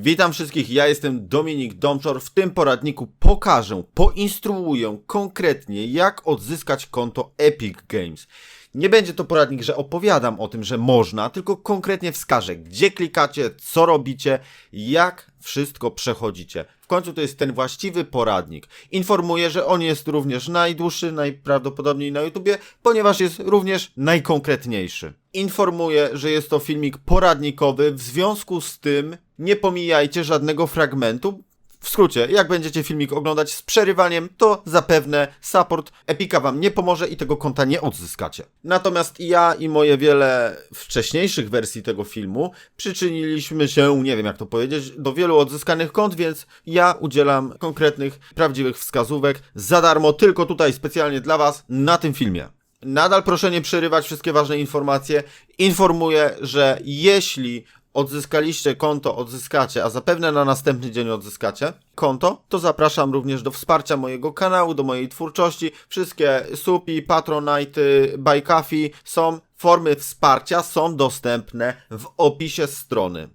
Witam wszystkich, ja jestem Dominik Domczor. W tym poradniku pokażę, poinstruuję konkretnie, jak odzyskać konto Epic Games. Nie będzie to poradnik, że opowiadam o tym, że można, tylko konkretnie wskażę, gdzie klikacie, co robicie, jak wszystko przechodzicie. W końcu to jest ten właściwy poradnik. Informuję, że on jest również najdłuższy, najprawdopodobniej na YouTubie, ponieważ jest również najkonkretniejszy. Informuję, że jest to filmik poradnikowy, w związku z tym nie pomijajcie żadnego fragmentu, w skrócie, jak będziecie filmik oglądać z przerywaniem, to zapewne support Epika wam nie pomoże i tego konta nie odzyskacie. Natomiast ja i moje wiele wcześniejszych wersji tego filmu przyczyniliśmy się, nie wiem jak to powiedzieć, do wielu odzyskanych kont, więc ja udzielam konkretnych, prawdziwych wskazówek za darmo, tylko tutaj specjalnie dla was na tym filmie. Nadal proszę nie przerywać wszystkie ważne informacje. Informuję, że jeśli odzyskaliście konto, odzyskacie, a zapewne na następny dzień odzyskacie konto, to zapraszam również do wsparcia mojego kanału, do mojej twórczości. Wszystkie supi, patronite, coffee są formy wsparcia, są dostępne w opisie strony.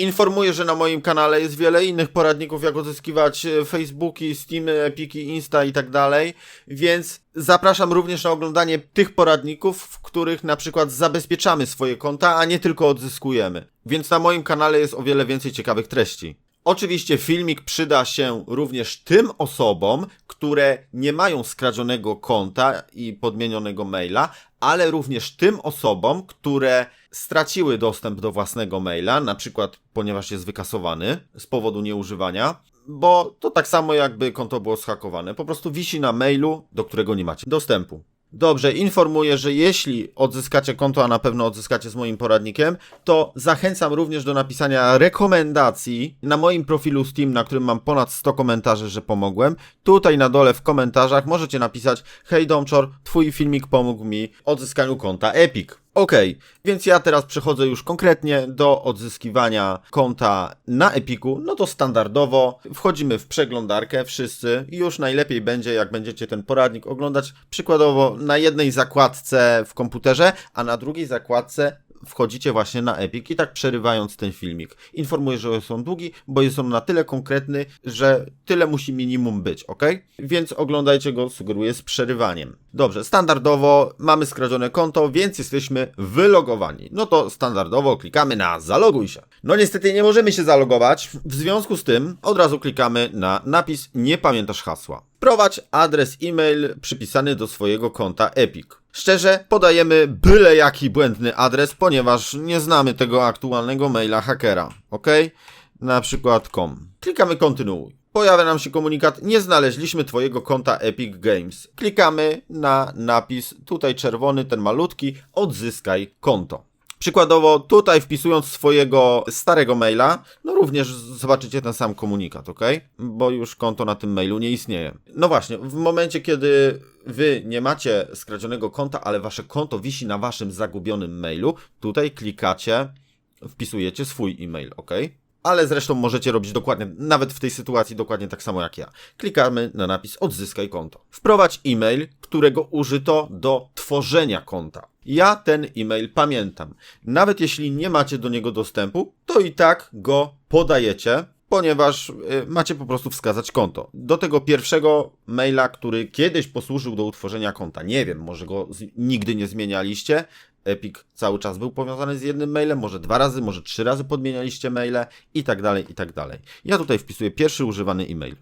Informuję, że na moim kanale jest wiele innych poradników, jak odzyskiwać e, Facebooki, Steamy, Epiki, Insta i tak dalej, więc zapraszam również na oglądanie tych poradników, w których na przykład zabezpieczamy swoje konta, a nie tylko odzyskujemy. Więc na moim kanale jest o wiele więcej ciekawych treści. Oczywiście filmik przyda się również tym osobom, które nie mają skradzionego konta i podmienionego maila, ale również tym osobom, które straciły dostęp do własnego maila, na przykład ponieważ jest wykasowany z powodu nieużywania, bo to tak samo jakby konto było schakowane. Po prostu wisi na mailu, do którego nie macie dostępu. Dobrze, informuję, że jeśli odzyskacie konto, a na pewno odzyskacie z moim poradnikiem, to zachęcam również do napisania rekomendacji na moim profilu Steam, na którym mam ponad 100 komentarzy, że pomogłem. Tutaj na dole w komentarzach możecie napisać Hej Domczor, twój filmik pomógł mi w odzyskaniu konta Epic. Ok, więc ja teraz przechodzę już konkretnie do odzyskiwania konta na Epiku. No to standardowo wchodzimy w przeglądarkę wszyscy i już najlepiej będzie, jak będziecie ten poradnik oglądać przykładowo na jednej zakładce w komputerze, a na drugiej zakładce wchodzicie właśnie na Epic i tak przerywając ten filmik. Informuję, że jest on długi, bo jest on na tyle konkretny, że tyle musi minimum być, ok? Więc oglądajcie go, sugeruję, z przerywaniem. Dobrze, standardowo mamy skradzione konto, więc jesteśmy wylogowani. No to standardowo klikamy na zaloguj się. No niestety nie możemy się zalogować, w związku z tym od razu klikamy na napis nie pamiętasz hasła. Prowadź adres e-mail przypisany do swojego konta Epic. Szczerze, podajemy byle jaki błędny adres, ponieważ nie znamy tego aktualnego maila hakera, ok? Na przykład com. Klikamy kontynuuj. Pojawia nam się komunikat, nie znaleźliśmy Twojego konta Epic Games. Klikamy na napis, tutaj czerwony, ten malutki, odzyskaj konto. Przykładowo, tutaj wpisując swojego starego maila, no również zobaczycie ten sam komunikat, ok? Bo już konto na tym mailu nie istnieje. No właśnie, w momencie, kiedy wy nie macie skradzionego konta, ale wasze konto wisi na waszym zagubionym mailu, tutaj klikacie, wpisujecie swój e-mail, ok? Ale zresztą możecie robić dokładnie, nawet w tej sytuacji dokładnie tak samo jak ja. Klikamy na napis odzyskaj konto. Wprowadź e-mail, którego użyto do tworzenia konta. Ja ten e-mail pamiętam. Nawet jeśli nie macie do niego dostępu, to i tak go podajecie, ponieważ y, macie po prostu wskazać konto. Do tego pierwszego maila, który kiedyś posłużył do utworzenia konta, nie wiem, może go nigdy nie zmienialiście. Epic cały czas był powiązany z jednym mailem, może dwa razy, może trzy razy podmienialiście maile i tak dalej, i tak dalej. Ja tutaj wpisuję pierwszy używany e-mail.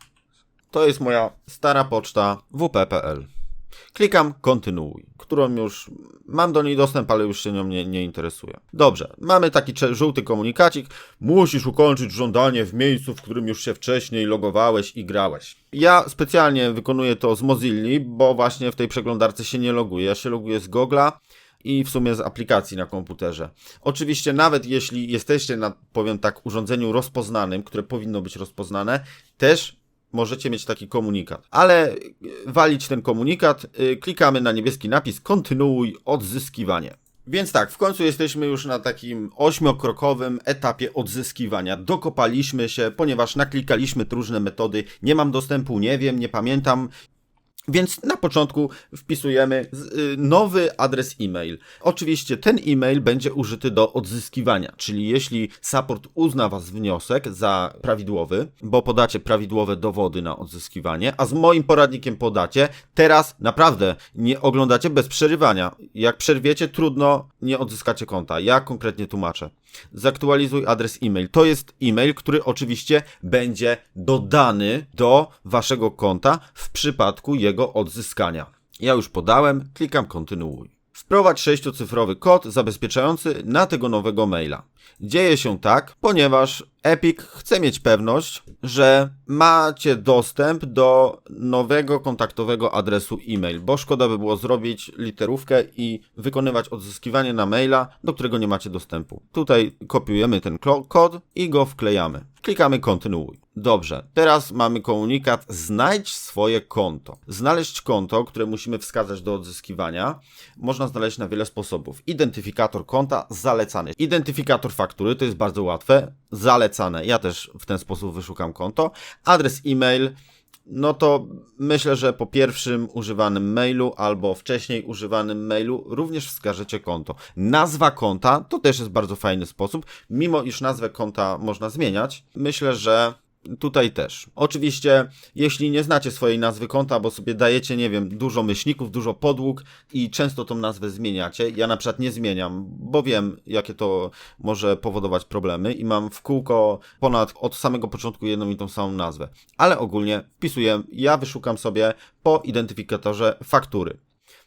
To jest moja stara poczta wp.pl. Klikam kontynuuj, którą już mam do niej dostęp, ale już się nią nie, nie interesuje. Dobrze, mamy taki żółty komunikacik. Musisz ukończyć żądanie w miejscu, w którym już się wcześniej logowałeś i grałeś. Ja specjalnie wykonuję to z Mozilla, bo właśnie w tej przeglądarce się nie loguję. Ja się loguję z Google'a i w sumie z aplikacji na komputerze. Oczywiście, nawet jeśli jesteście na, powiem tak, urządzeniu rozpoznanym, które powinno być rozpoznane, też możecie mieć taki komunikat. Ale y, walić ten komunikat, y, klikamy na niebieski napis kontynuuj odzyskiwanie. Więc tak, w końcu jesteśmy już na takim ośmiokrokowym etapie odzyskiwania. Dokopaliśmy się, ponieważ naklikaliśmy różne metody. Nie mam dostępu, nie wiem, nie pamiętam. Więc na początku wpisujemy y, nowy adres e-mail. Oczywiście ten e-mail będzie użyty do odzyskiwania, czyli jeśli support uzna Was wniosek za prawidłowy, bo podacie prawidłowe dowody na odzyskiwanie, a z moim poradnikiem podacie, teraz naprawdę nie oglądacie bez przerywania. Jak przerwiecie, trudno, nie odzyskacie konta. Ja konkretnie tłumaczę. Zaktualizuj adres e-mail. To jest e-mail, który oczywiście będzie dodany do waszego konta w przypadku jego odzyskania. Ja już podałem, klikam kontynuuj. Wprowadź sześciocyfrowy kod zabezpieczający na tego nowego maila. Dzieje się tak, ponieważ Epic chce mieć pewność, że macie dostęp do nowego kontaktowego adresu e-mail, bo szkoda by było zrobić literówkę i wykonywać odzyskiwanie na maila, do którego nie macie dostępu. Tutaj kopiujemy ten kod i go wklejamy. Klikamy kontynuuj. Dobrze, teraz mamy komunikat znajdź swoje konto. Znaleźć konto, które musimy wskazać do odzyskiwania, można znaleźć na wiele sposobów. Identyfikator konta zalecany. Identyfikator faktury to jest bardzo łatwe, zalecane. Ja też w ten sposób wyszukam konto. Adres e-mail, no to myślę, że po pierwszym używanym mailu albo wcześniej używanym mailu również wskażecie konto. Nazwa konta to też jest bardzo fajny sposób, mimo iż nazwę konta można zmieniać. Myślę, że tutaj też. Oczywiście, jeśli nie znacie swojej nazwy konta, bo sobie dajecie, nie wiem, dużo myślników, dużo podłóg i często tą nazwę zmieniacie. Ja na przykład nie zmieniam, bo wiem, jakie to może powodować problemy i mam w kółko ponad od samego początku jedną i tą samą nazwę. Ale ogólnie wpisuję, ja wyszukam sobie po identyfikatorze faktury.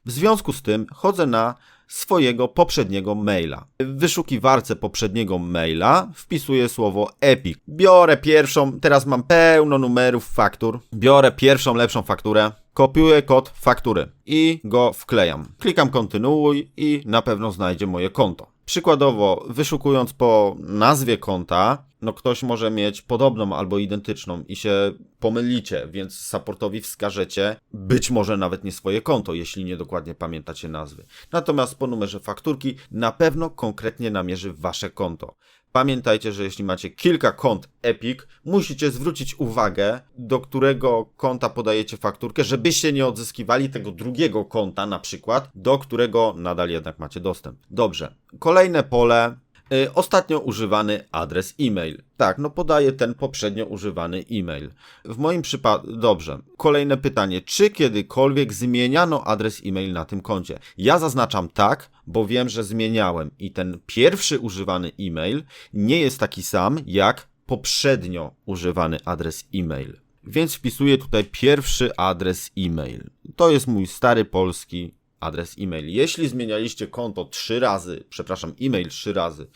W związku z tym chodzę na swojego poprzedniego maila. W wyszukiwarce poprzedniego maila wpisuję słowo Epic. Biorę pierwszą, teraz mam pełno numerów faktur. Biorę pierwszą lepszą fakturę, kopiuję kod faktury i go wklejam. Klikam kontynuuj i na pewno znajdzie moje konto. Przykładowo, wyszukując po nazwie konta, no ktoś może mieć podobną albo identyczną i się pomylicie, więc supportowi wskażecie być może nawet nie swoje konto, jeśli niedokładnie pamiętacie nazwy. Natomiast po numerze fakturki na pewno konkretnie namierzy wasze konto. Pamiętajcie, że jeśli macie kilka kont Epic, musicie zwrócić uwagę, do którego konta podajecie fakturkę, żebyście nie odzyskiwali tego drugiego konta, na przykład, do którego nadal jednak macie dostęp. Dobrze. Kolejne pole. Y, Ostatnio używany adres e-mail. Tak, no podaję ten poprzednio używany e-mail. W moim przypadku, dobrze. Kolejne pytanie. Czy kiedykolwiek zmieniano adres e-mail na tym koncie? Ja zaznaczam tak, bo wiem, że zmieniałem i ten pierwszy używany e-mail nie jest taki sam jak poprzednio używany adres e-mail. Więc wpisuję tutaj pierwszy adres e-mail. To jest mój stary polski adres e-mail. Jeśli zmienialiście konto trzy razy, przepraszam, e-mail trzy razy,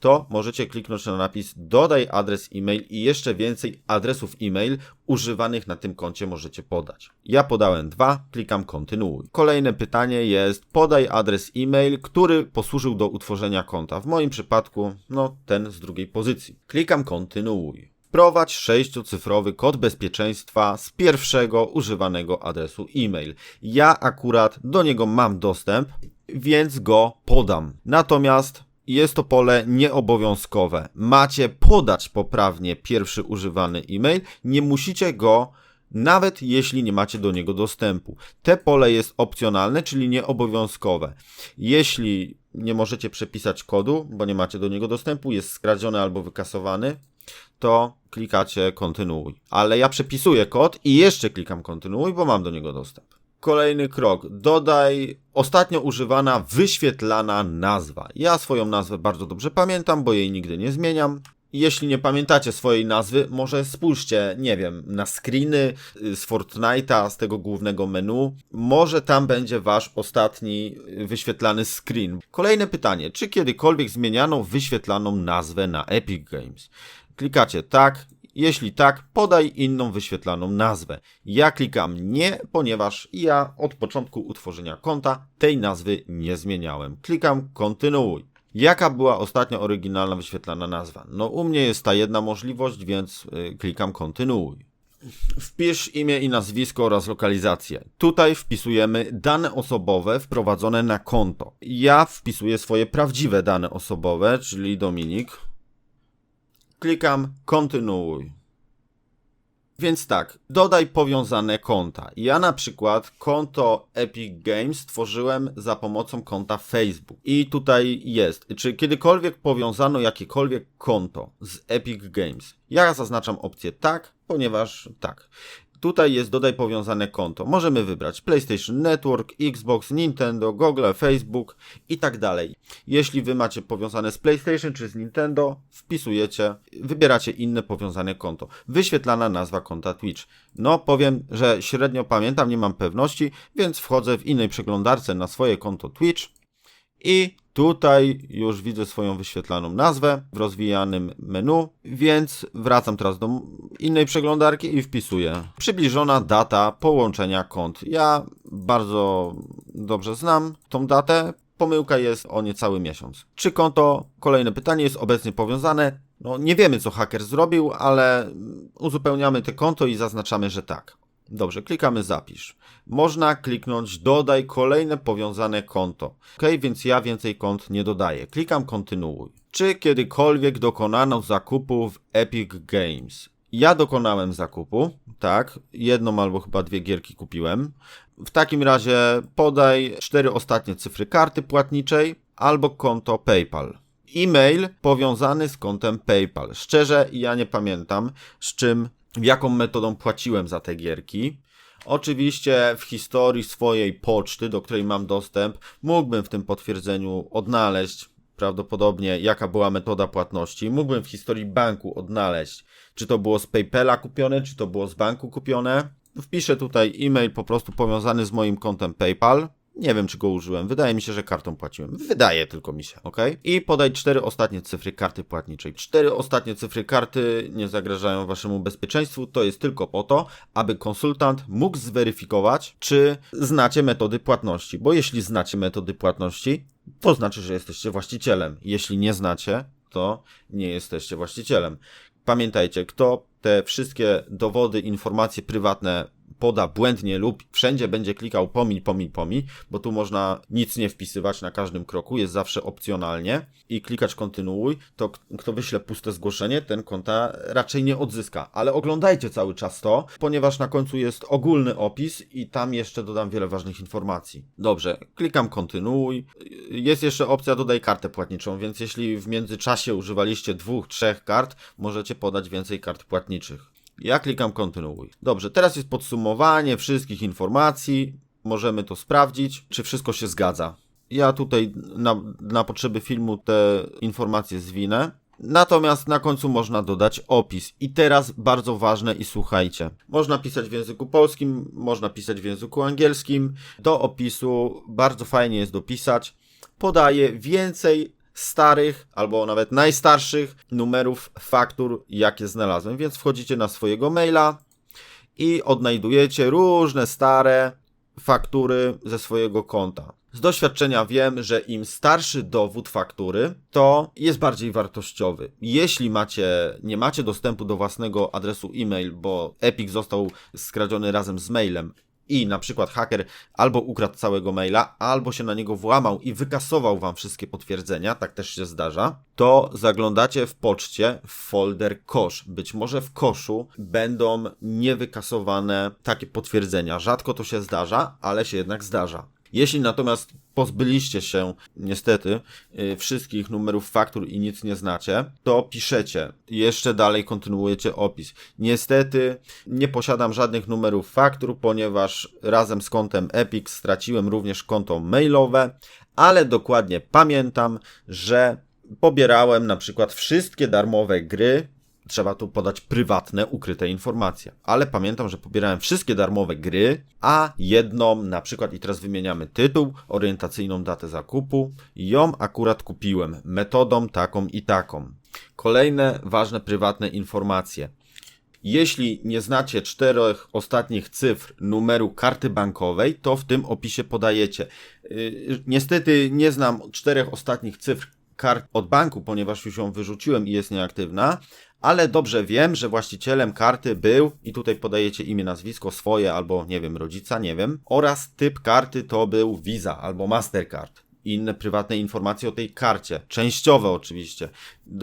to możecie kliknąć na napis dodaj adres e-mail i jeszcze więcej adresów e-mail używanych na tym koncie możecie podać. Ja podałem dwa, klikam kontynuuj. Kolejne pytanie jest podaj adres e-mail, który posłużył do utworzenia konta. W moim przypadku, no ten z drugiej pozycji. Klikam kontynuuj. Wprowadź sześciocyfrowy kod bezpieczeństwa z pierwszego używanego adresu e-mail. Ja akurat do niego mam dostęp, więc go podam. Natomiast jest to pole nieobowiązkowe. Macie podać poprawnie pierwszy używany e-mail, nie musicie go nawet jeśli nie macie do niego dostępu. Te pole jest opcjonalne, czyli nieobowiązkowe. Jeśli nie możecie przepisać kodu, bo nie macie do niego dostępu, jest skradziony albo wykasowany, to klikacie kontynuuj. Ale ja przepisuję kod i jeszcze klikam kontynuuj, bo mam do niego dostęp. Kolejny krok. Dodaj ostatnio używana wyświetlana nazwa. Ja swoją nazwę bardzo dobrze pamiętam, bo jej nigdy nie zmieniam. Jeśli nie pamiętacie swojej nazwy, może spójrzcie, nie wiem, na screeny y, z Fortnite'a, z tego głównego menu. Może tam będzie wasz ostatni y, wyświetlany screen. Kolejne pytanie. Czy kiedykolwiek zmieniano wyświetlaną nazwę na Epic Games? Klikacie tak. Jeśli tak, podaj inną wyświetlaną nazwę. Ja klikam nie, ponieważ ja od początku utworzenia konta tej nazwy nie zmieniałem. Klikam kontynuuj. Jaka była ostatnia oryginalna wyświetlana nazwa? No u mnie jest ta jedna możliwość, więc y, klikam kontynuuj. Wpisz imię i nazwisko oraz lokalizację. Tutaj wpisujemy dane osobowe wprowadzone na konto. Ja wpisuję swoje prawdziwe dane osobowe, czyli Dominik. Klikam kontynuuj. Więc tak, dodaj powiązane konta. Ja na przykład konto Epic Games stworzyłem za pomocą konta Facebook. I tutaj jest, czy kiedykolwiek powiązano jakiekolwiek konto z Epic Games. Ja zaznaczam opcję tak, ponieważ tak. Tutaj jest dodaj powiązane konto. Możemy wybrać PlayStation Network, Xbox, Nintendo, Google, Facebook i tak dalej. Jeśli wy macie powiązane z PlayStation czy z Nintendo, wpisujecie, wybieracie inne powiązane konto. Wyświetlana nazwa konta Twitch. No, powiem, że średnio pamiętam, nie mam pewności, więc wchodzę w innej przeglądarce na swoje konto Twitch i tutaj już widzę swoją wyświetlaną nazwę w rozwijanym menu, więc wracam teraz do innej przeglądarki i wpisuję przybliżona data połączenia kont. Ja bardzo dobrze znam tą datę. Pomyłka jest o niecały miesiąc. Czy konto, kolejne pytanie, jest obecnie powiązane? No, nie wiemy, co haker zrobił, ale uzupełniamy te konto i zaznaczamy, że tak. Dobrze, klikamy zapisz. Można kliknąć dodaj kolejne powiązane konto. Ok, więc ja więcej kont nie dodaję. Klikam kontynuuj. Czy kiedykolwiek dokonano zakupu w Epic Games? Ja dokonałem zakupu, tak, jedną albo chyba dwie gierki kupiłem. W takim razie podaj cztery ostatnie cyfry karty płatniczej albo konto PayPal. E-mail powiązany z kontem PayPal. Szczerze, ja nie pamiętam, z czym jaką metodą płaciłem za te gierki. Oczywiście w historii swojej poczty, do której mam dostęp, mógłbym w tym potwierdzeniu odnaleźć prawdopodobnie jaka była metoda płatności. Mógłbym w historii banku odnaleźć, czy to było z PayPala kupione, czy to było z banku kupione. Wpiszę tutaj e-mail po prostu powiązany z moim kontem PayPal. Nie wiem, czy go użyłem. Wydaje mi się, że kartą płaciłem. Wydaje tylko mi się, ok? I podaj cztery ostatnie cyfry karty płatniczej. Cztery ostatnie cyfry karty nie zagrażają waszemu bezpieczeństwu. To jest tylko po to, aby konsultant mógł zweryfikować, czy znacie metody płatności. Bo jeśli znacie metody płatności, to znaczy, że jesteście właścicielem. Jeśli nie znacie, to nie jesteście właścicielem. Pamiętajcie, kto te wszystkie dowody, informacje prywatne poda błędnie lub wszędzie będzie klikał pomiń, pomiń, pomiń, bo tu można nic nie wpisywać na każdym kroku, jest zawsze opcjonalnie i klikać kontynuuj, to kto wyśle puste zgłoszenie, ten konta raczej nie odzyska. Ale oglądajcie cały czas to, ponieważ na końcu jest ogólny opis i tam jeszcze dodam wiele ważnych informacji. Dobrze, klikam kontynuuj. Jest jeszcze opcja dodaj kartę płatniczą, więc jeśli w międzyczasie używaliście dwóch, trzech kart, możecie podać więcej kart płatniczych. Ja klikam kontynuuj. Dobrze, teraz jest podsumowanie wszystkich informacji. Możemy to sprawdzić, czy wszystko się zgadza. Ja tutaj na, na potrzeby filmu te informacje zwinę. Natomiast na końcu można dodać opis. I teraz bardzo ważne i słuchajcie. Można pisać w języku polskim, można pisać w języku angielskim. Do opisu bardzo fajnie jest dopisać. Podaję więcej starych albo nawet najstarszych numerów faktur, jakie znalazłem. Więc wchodzicie na swojego maila i odnajdujecie różne stare faktury ze swojego konta. Z doświadczenia wiem, że im starszy dowód faktury, to jest bardziej wartościowy. Jeśli macie, nie macie dostępu do własnego adresu e-mail, bo Epic został skradziony razem z mailem i na przykład haker albo ukradł całego maila, albo się na niego włamał i wykasował wam wszystkie potwierdzenia, tak też się zdarza, to zaglądacie w poczcie w folder kosz. Być może w koszu będą niewykasowane takie potwierdzenia. Rzadko to się zdarza, ale się jednak zdarza. Jeśli natomiast pozbyliście się, niestety, yy, wszystkich numerów faktur i nic nie znacie, to piszecie. Jeszcze dalej kontynuujecie opis. Niestety nie posiadam żadnych numerów faktur, ponieważ razem z kontem Epic straciłem również konto mailowe, ale dokładnie pamiętam, że pobierałem na przykład wszystkie darmowe gry trzeba tu podać prywatne, ukryte informacje. Ale pamiętam, że pobierałem wszystkie darmowe gry, a jedną, na przykład, i teraz wymieniamy tytuł, orientacyjną datę zakupu, ją akurat kupiłem metodą taką i taką. Kolejne ważne prywatne informacje. Jeśli nie znacie czterech ostatnich cyfr numeru karty bankowej, to w tym opisie podajecie. Yy, niestety nie znam czterech ostatnich cyfr kart od banku, ponieważ już ją wyrzuciłem i jest nieaktywna, ale dobrze wiem, że właścicielem karty był, i tutaj podajecie imię, nazwisko swoje albo, nie wiem, rodzica, nie wiem, oraz typ karty to był Visa albo Mastercard. inne prywatne informacje o tej karcie. Częściowe oczywiście.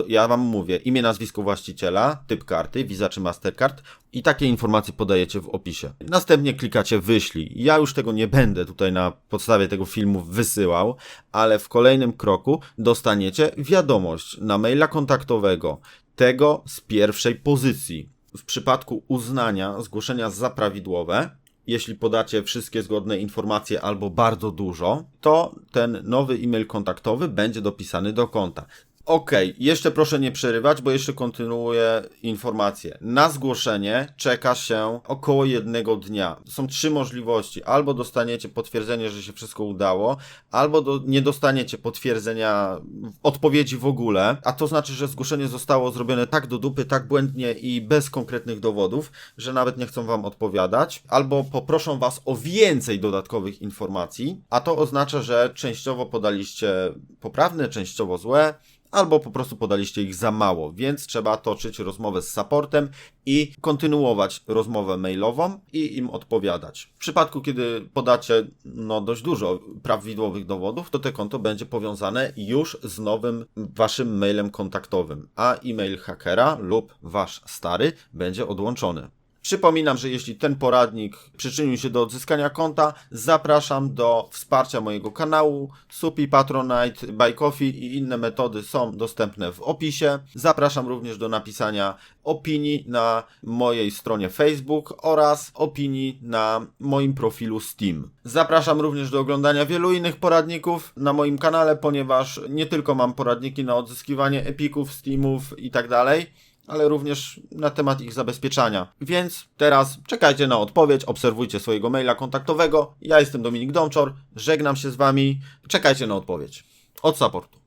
Ja wam mówię imię, nazwisko właściciela, typ karty, Visa czy Mastercard i takie informacje podajecie w opisie. Następnie klikacie wyślij. Ja już tego nie będę tutaj na podstawie tego filmu wysyłał, ale w kolejnym kroku dostaniecie wiadomość na maila kontaktowego tego z pierwszej pozycji. W przypadku uznania zgłoszenia za prawidłowe, jeśli podacie wszystkie zgodne informacje albo bardzo dużo, to ten nowy e-mail kontaktowy będzie dopisany do konta. Ok, jeszcze proszę nie przerywać, bo jeszcze kontynuuję informację. Na zgłoszenie czeka się około jednego dnia. Są trzy możliwości. Albo dostaniecie potwierdzenie, że się wszystko udało, albo do, nie dostaniecie potwierdzenia odpowiedzi w ogóle, a to znaczy, że zgłoszenie zostało zrobione tak do dupy, tak błędnie i bez konkretnych dowodów, że nawet nie chcą wam odpowiadać, albo poproszą was o więcej dodatkowych informacji, a to oznacza, że częściowo podaliście poprawne, częściowo złe, albo po prostu podaliście ich za mało, więc trzeba toczyć rozmowę z supportem i kontynuować rozmowę mailową i im odpowiadać. W przypadku, kiedy podacie no, dość dużo prawidłowych dowodów, to te konto będzie powiązane już z nowym waszym mailem kontaktowym, a e-mail hakera lub wasz stary będzie odłączony. Przypominam, że jeśli ten poradnik przyczynił się do odzyskania konta, zapraszam do wsparcia mojego kanału. Supi, Patronite, Buy Coffee i inne metody są dostępne w opisie. Zapraszam również do napisania opinii na mojej stronie Facebook oraz opinii na moim profilu Steam. Zapraszam również do oglądania wielu innych poradników na moim kanale, ponieważ nie tylko mam poradniki na odzyskiwanie epików, Steamów i tak ale również na temat ich zabezpieczania. Więc teraz czekajcie na odpowiedź, obserwujcie swojego maila kontaktowego. Ja jestem Dominik Domczor, żegnam się z Wami. Czekajcie na odpowiedź od supportu.